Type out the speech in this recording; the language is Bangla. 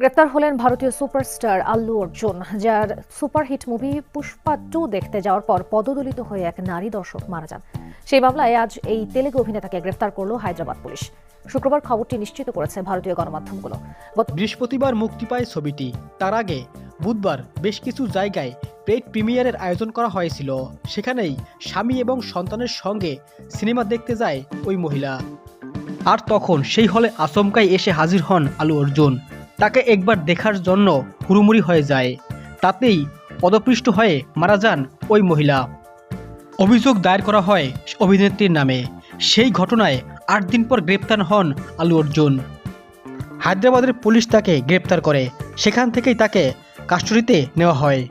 গ্রেপ্তার হলেন ভারতীয় সুপারস্টার আল্লু অর্জুন, যার সুপারহিট মুভি পুষ্পা টু দেখতে যাওয়ার পর পদদলিত হয়ে এক নারী দর্শক মারা যান। সেই মামলায় আজ এই তেলেগু অভিনেতাকে গ্রেপ্তার করল হায়দ্রাবাদ পুলিশ। শুক্রবার খবরটি নিশ্চিত করেছে ভারতীয় গণমাধ্যমগুলো। বৃহস্পতিবার মুক্তি পায় ছবিটি। তার আগে বুধবার বেশ কিছু জায়গায় পেড প্রিমিয়ারের আয়োজন করা হয়েছিল। সেখানেই স্বামী এবং সন্তানের সঙ্গে সিনেমা দেখতে যায় ওই মহিলা। আর তখন সেই হলে আচমকাই এসে হাজির হন আলু অর্জুন। তাকে একবার দেখার জন্য হুড়ুমুড়ি হয়ে যায়। তাতেই পদপৃষ্ট হয়ে মারা যান ওই মহিলা। অভিযোগ দায়ের করা হয় অভিনেত্রীর নামে। সেই ঘটনায় আট দিন পর গ্রেপ্তার হন আলু অর্জুন। হায়দ্রাবাদের পুলিশ তাকে গ্রেপ্তার করে। সেখান থেকেই তাকে কাস্টডিতে নেওয়া হয়।